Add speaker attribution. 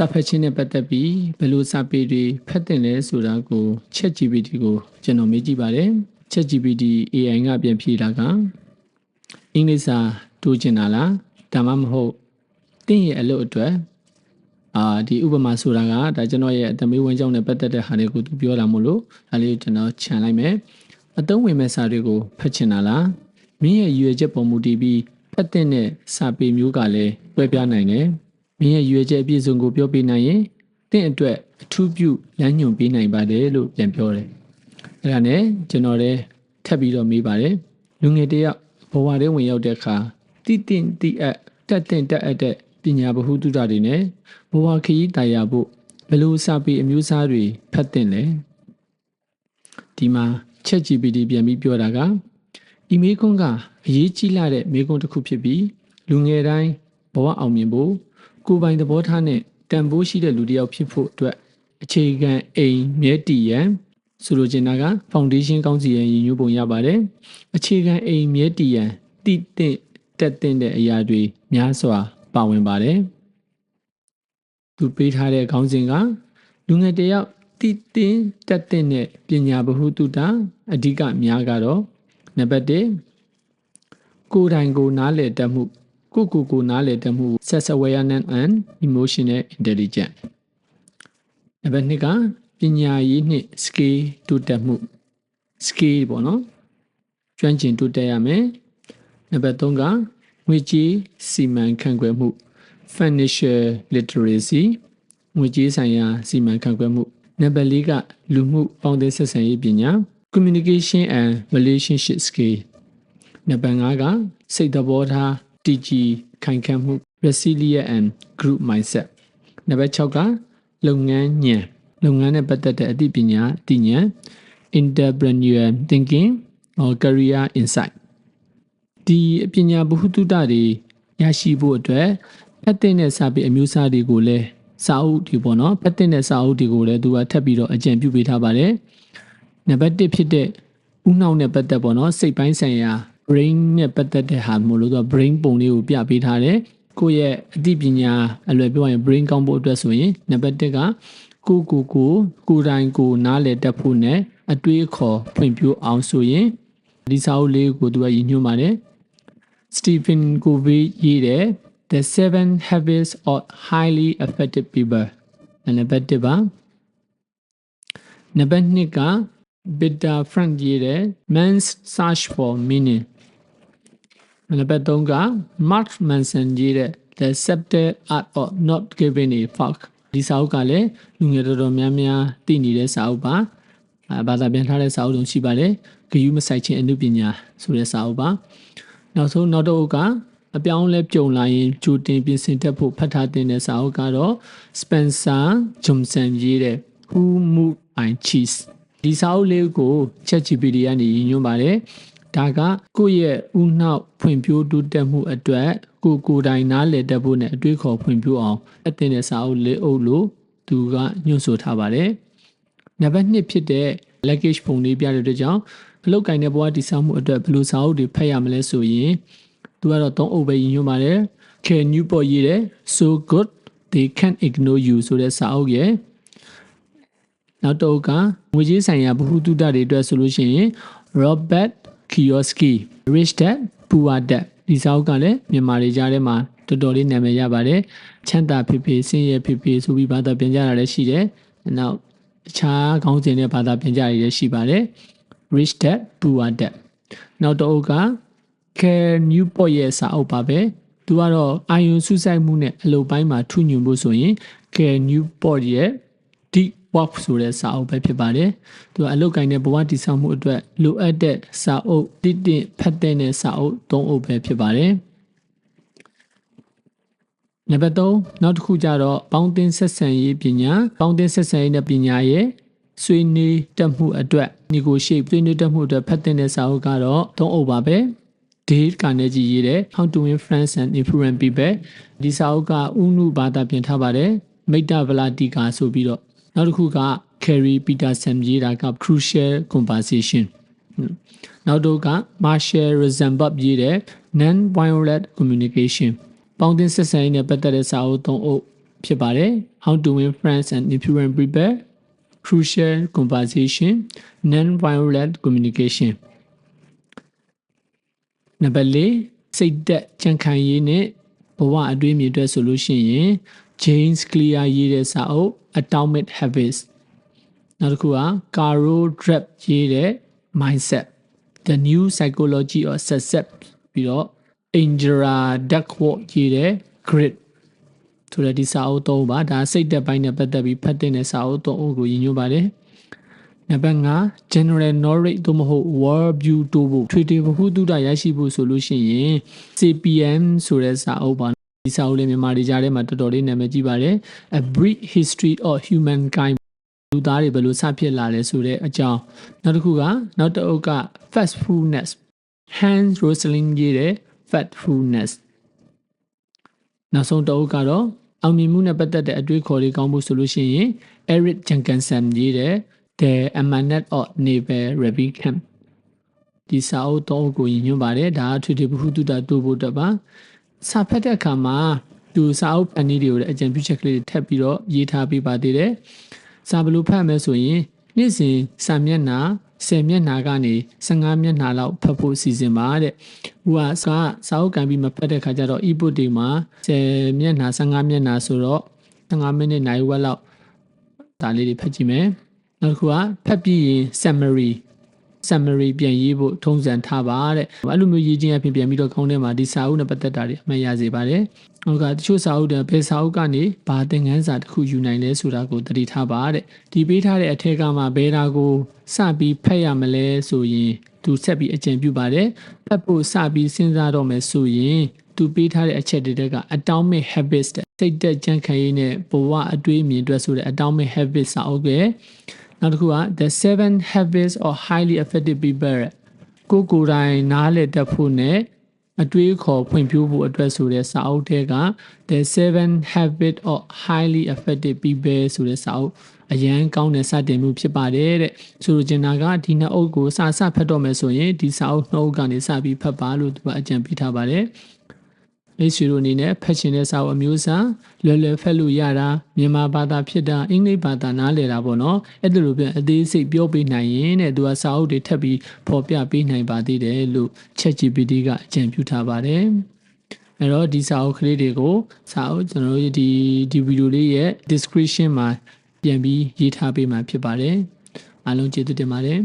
Speaker 1: စာဖတ်ခြင်းနဲ့ပတ်သက်ပြီးဘယ်လိုစာပေတွေဖတ်တင်လဲဆိုတာကို ChatGPT ကိုကျွန်တော်မေးကြည့်ပါတယ် ChatGPT AI ကပြန်ဖြေတာကအင်္ဂလိပ်စာတိုးချင်တာလားဒါမှမဟုတ်တင်းရဲ့အလုပ်အတွက်အာဒီဥပမာဆိုတာကဒါကျွန်တော်ရဲ့အသမီးဝင်ကြောင်းနဲ့ပတ်သက်တဲ့ဟာတွေကိုသူပြောတာမို့လို့ဒါလေးကိုကျွန်တော်ခြံလိုက်မယ်အသုံးဝင်မဲ့စာတွေကိုဖတ်ချင်တာလားမင်းရဲ့ရွေချက်ပုံမူတည်ပြီးဖတ်တဲ့စာပေမျိုးကလည်းတွဲပြားနိုင်တယ် မင်းရဲ့ရွေချက်အပြည့်စုံကိုပြောပြနိုင်ရင်တင့်အတွက်အထူးပြုလမ်းညွှန်ပေးနိုင်ပါတယ်လို့ပြန်ပြောတယ်အဲ့ဒါနဲ့ကျွန်တော်လည်းထပ်ပြီးတော့မေးပါတယ်လူငယ်တယောက်ဘဝထဲဝင်ရောက်တဲ့အခါတိတင်တိအပ်တက်တင်တက်အပ်တဲ့ပညာဗဟုသုတတွေနဲ့ဘဝခရီးတာယာဖို့ဘယ်လိုစာပေအမျိုးအစားတွေဖတ်တင်လဲဒီမှာ ChatGPT ပြန်ပြီးပြောတာကဤမေခွန်းကအရေးကြီးလာတဲ့မေခွန်းတစ်ခုဖြစ်ပြီးလူငယ်တိုင်းဘဝအောင်မြင်ဖို့ ကိုယ်ပိုင်သဘောထားနဲ့တန်ဖိုးရှိတဲ့လူတစ်ယောက်ဖြစ်ဖို့အတွက်အခြေခံအိမ်မြဲတည်ရန်ဆိုလိုချင်တာက foundation ကောင်းစီရင်ရည်ညွှန်းပုံရပါတယ်အခြေခံအိမ်မြဲတည်ရန်တည်တင့်တက်တင်တဲ့အရာတွေများစွာပါဝင်ပါတယ်သူပေးထားတဲ့ခေါင်းစဉ်ကလူငယ်တယောက်တည်တင်တက်တင်တဲ့ပညာဗဟုသုတအဓိကများကတော့နံပါတ်1ကိုယ်တိုင်ကိုနားလည်တတ်မှု ကိုကိုကိုနားလည်တတ်မှု self awareness and emotional intelligence နံပါတ်2ကပညာရေးနှင့် skill တိုးတက်မှု skill ပေါ့နော်ကျွမ်းကျင်တိုးတက်ရမယ်နံပါတ်3ကငွေကြေးစီမံခန့်ခွဲမှု financial literacy ငွေကြေးဆိုင်ရာစီမံခန့်ခွဲမှုနံပါတ်4ကလူမှုပေါင်းသင်းဆက်ဆံရေးပညာ communication and relationship skill နံပါတ်5ကစိတ်သဘောထား တည်ကြည်ခိုင်ခန့်မှု resilient and group mindset နံပါတ်6ကလုပ်ငန်းဉာဏ်လုပ်ငန်းနဲ့ပတ်သက်တဲ့အသိပညာအသိဉာဏ် entrepreneurial thinking or career insight ဒီပညာဗဟုသုတတွေရရှိဖို့အတွက်ဖတ်တဲ့စာပေအမျိုးအစားတွေကိုလည်းစာအုပ်တွေပေါ့နော်ဖတ်တဲ့စာအုပ်တွေကိုလည်းသူကထပ်ပြီးတော့အကြံပြုပေးထားပါတယ်နံပါတ်1ဖြစ်တဲ့ဥနှောက်နဲ့ပတ်သက်ပေါ့နော်စိတ်ပိုင်းဆိုင်ရာ brain နဲ့ပတ်သက်တဲ့ဟာမို့လို့သူက brain ပုံလေးကိုပြပေးထားတယ်ကိုယ့်ရဲ့အသိပညာအလွယ်ပြောရင် brain ကောင်းဖို့အတွက်ဆိုရင်နံပါတ်1ကကိုကိုကိုကိုတိုင်ကိုနားလည်တတ်ဖို့နဲ့အတွေးခေါ်ဖွင့်ပြအောင်ဆိုရင်ဒီစာအုပ်လေးကိုသူကရည်ညွှန်းပါတယ် Stephen Covey ရေးတဲ့ The Seven Habits of Highly Effective People နံပါတ်1ပါနံပါတ်2က Viktor Frank ရေးတဲ့ Man's Search for Meaning နံပါတ်3က Mark Manson ရေးတဲ့ The Subtle Art of Not Giving a Fuck ဒီစာအုပ်ကလည်းလူငယ်တော်တော်များများသိနေတဲ့စာအုပ်ပါအဲဘာသာပြန်ထားတဲ့စာအုပ်တုံးရှိပါတယ်ဂယုမဆိုင်ခြင်းအမှုပညာဆိုတဲ့စာအုပ်ပါနောက်ဆုံးနောက်တစ်အုပ်ကအပြောင်းလဲပြုံလာရင်ကြိုတင်ပြင်ဆင်တတ်ဖို့ဖတ်ထားတဲ့စာအုပ်ကတော့ Spencer Johnson ရေးတဲ့ Who Moved I Cheese ဒီစာအုပ်လေးကို ChatGPT ကနေရည်ညွှန်းပါတယ် ဒါကကိုယ့်ရဲ့ဥနှောက်ဖွံ့ဖြိုးတိုးတက်မှုအတွက်ကိုကိုယ်တိုင်နားလည်တတ်ဖို့နဲ့အတွေးခေါ်ဖွံ့ဖြိုးအောင်အသင်တဲ့စာအုပ်လေးအုပ်လို့သူကညွှန်ဆိုထားပါတယ်နံပါတ်1ဖြစ်တဲ့ luggage ပုံလေးပြတဲ့အတွက်ကြောင့်အလုတ်ကင်တဲ့ဘဝတည်ဆောက်မှုအတွက်ဘယ်လိုစာအုပ်တွေဖတ်ရမလဲဆိုရင်သူကတော့သုံးအုပ်ပဲရည်ညွှန်းပါတယ် Can you ပေါ်ရေးတဲ့ so good they can ignore you ဆိုတဲ့စာအုပ်ရဲ့နောက်တော့ကငွေကြေးဆိုင်ရာဗဟုသုတတွေအတွက်ဆိုလို့ရှိရင် Robert Kiyosaki Rich Dad Poor Dad ဒီစာအုပ်ကလည်းမြန်မာတွေကြားထဲမှာတော်တော်လေးနာမည်ရပါတယ်ချမ်းသာဖြစ်ဖြစ်ဆင်းရဲဖြစ်ဖြစ်ဆိုပြီးဘာသာပြန်ကြတာလည်းရှိတယ်နောက်အခြားခေါင်းစဉ်နဲ့ဘာသာပြန်ကြရလည်းရှိပါတယ် Rich Dad Poor Dad နောက်တော့က Care Newport ရဲ့စာအုပ်ပါပဲသူကတော့အာယုံစုဆိုင်မှုနဲ့အလုပ်ပိုင်းမှာထူးညွန်ဖို့ဆိုရင် Care Newport ရဲ့ Deep Work ဆိုတဲ့စာအုပ်ပဲဖြစ်ပါတယ်သူကအလုပ်ကိုင်းတဲ့ဘဝတည်ဆောက်မှုအတွက်လိုအပ်တဲ့စာအုပ်တည်တင့်ဖတ်တဲ့စာအုပ်၃အုပ်ပဲဖြစ်ပါတယ်နံပါတ်3နောက်တစ်ခုကျတော့ပေါင်းတင်ဆက်ဆံရေးပညာပေါင်းတင်ဆက်ဆံရေးနဲ့ပညာရဲ့ဆွေးနွေးတက်မှုအတွက် negotiate ဆွေးနွေးတက်မှုအတွက်ဖတ်တဲ့စာအုပ်ကတော့၃အုပ်ပါပဲ Dale Carnegie ရေးတဲ့ How to Win Friends and Influence People ဒီစာအုပ်ကဥနုဘာသာပြင်ထားပါတယ်မိတ္တဗလာတီကာဆိုပြီးတော့ နောက်တစ်ခုက Carrie Peterson ရေးတာက Crucial Conversation နောက်တော့က Marshall Rosenberg ရေးတဲ့ Non Violent Communication ပေါင်းတင်ဆက်ဆံရေးနဲ့ပတ်သက်တဲ့စာအုပ်၃အုပ်ဖြစ်ပါတယ် how to win friends and influence people crucial conversation non violent communication နံပါတ်၄စိတ်သက်ကြံ့ခိုင်ရေးနဲ့ ဘဝအတွေးမြင်အတွက်ဆိုလို့ရှိရင် James Clear ရေးတဲ့စာအုပ် Atomic Habits နောက်တစ်ခုက Carol Dweck ရေးတဲ့ Mindset The New Psychology of Success ပြီးတော့ Angela Duckworth ရေးတဲ့ Grit ဆိုတဲ့ဒီစာအုပ်သုံးပါဒါစိတ်သက်ပိုင်းနဲ့ပတ်သက်ပြီးဖတ်တဲ့စာအုပ်သုံးအုပ်ကိုရည်ညွှန်းပါတယ် နံပါတ်5 general knowledge သို့မဟုတ် world view တိုးဖို့ထွေထွေဘဟုတုတရရှိဖို့ဆိုလို့ရှိရင် CPM ဆိုတဲ့စာအုပ်ပါဒီစာအုပ်လေးမြန်မာတွေကြားထဲမှာတော်တော်လေးနာမည်ကြီးပါတယ် A Brief History of Humankind လူသားတွေဘယ်လိုစဖြစ်လာလဲဆိုတဲ့အကြောင်းနောက်တစ်ခုကနောက်တစ်အုပ်က Fastfulness Hans Rosling ရေးတဲ့ Fatfulness နောက်ဆုံးတစ်အုပ်ကတော့အောင်မြင်မှုနဲ့ပတ်သက်တဲ့အတွေ့အခေါ်တွေကောင်းဖို့ဆိုလို့ရှိရင် Eric Jenkinson ရေးတဲ့ The Emanet of Naval Ravikant ဒီစာအုပ်တော့ကိုရည်ညွှန်းပါတယ်ဒါအထွေထွေဘဟုတုတတိုးဖို့တက်ပါစာဖတ်တဲ့အခါမှာသူစာအုပ်အနည်းတွေကိုလည်းအကြံပြုချက်ကလေးတွေထပ်ပြီးတော့ရေးထားပေးပါသေးတယ်စာဘယ်လိုဖတ်မယ်ဆိုရင်နေ့စဉ်စာမျက်နှာ10မျက်နှာကနေ15မျက်နှာလောက်ဖတ်ဖို့စီစဉ်ပါတဲ့။ဟိုကစာစာအုပ်ကန်ပြီးမဖတ်တဲ့ခါကျတော့ e-book တွေမှာ10မျက်နှာ15မျက်နှာဆိုတော့15မိနစ်နိုင်ဝက်လောက်ဒါလေးတွေဖတ်ကြည့်မယ်။ နောက်တစ်ခုကဖတ်ပြီးရင် summary summary ပြန်ရေးဖို့ထုံးစံထားပါတဲ့။အဲ့လိုမျိုးရေးခြင်းအပြင်ပြန်ပြီးတော့ခေါင်းထဲမှာဒီစာအုပ်နဲ့ပတ်သက်တာတွေအမှတ်ရစေပါတယ်။နောက်ကတချို့စာအုပ်တွေဘယ်စာအုပ်ကနေဘာသင်ခန်းစာတစ်ခုယူနိုင်လဲဆိုတာကိုသတိထားပါတဲ့။ဒီပေးထားတဲ့အထက်ကမှဘယ်တာကိုစပြီးဖတ်ရမလဲဆိုရင်သူဆက်ပြီးအကြံပြုပါတယ်။ဖတ်ဖို့စပြီးစဉ်းစားတော့မယ်ဆိုရင်သူပေးထားတဲ့အချက်တွေတက်က atomic habits တဲ့စိတ်သက်ကြံ့ခိုင်ရေးနဲ့ဘဝအတွေးအမြင်အတွက်ဆိုတဲ့ atomic habits စာအုပ်ရဲ့ နောက်တစ်ခုက the seven habits of highly effective people ကိုကိုယ်တိုင်နားလည်တတ်ဖို့နဲ့အတွေးခေါ်ဖွံ့ဖြိုးဖို့အတွက်ဆိုတဲ့စာအုပ်ထဲက the seven habit of highly effective people ဆိုတဲ့စာအုပ်အရန်ကောင်းတဲ့စတင်မှုဖြစ်ပါတယ်တဲ့ဆိုလိုချင်တာကဒီနှစ်အုပ်ကိုစစဖတ်တော့မယ်ဆိုရင်ဒီစာအုပ်နှစ်အုပ်ကနေစပြီးဖတ်ပါလို့သူကအကြံပေးထားပါတယ် လက်ရှိလိုအနေနဲ့ဖတ်ချင်တဲ့စာအုပ်အမျိုးအစားလွယ်လွယ်ဖတ်လို့ရတာမြန်မာဘာသာဖြစ်တာအင်္ဂလိပ်ဘာသာနားလည်တာပေါ့နော်အဲ့ဒါလိုပြန်အသေးစိတ်ပြောပေးနိုင်ရင်တဲ့သူကစာအုပ်တွေထပ်ပြီးဖော်ပြပေးနိုင်ပါသေးတယ်လို့ ChatGPT ကအကြံပြုထားပါတယ်အဲ့တော့ဒီစာအုပ်ကလေးတွေကိုစာအုပ်ကျွန်တော်တို့ဒီဒီဗီဒီယိုလေးရဲ့ description မှာပြန်ပြီးရေးထားပေးမှာဖြစ်ပါတယ်အားလုံးကျေးဇူးတင်ပါတယ်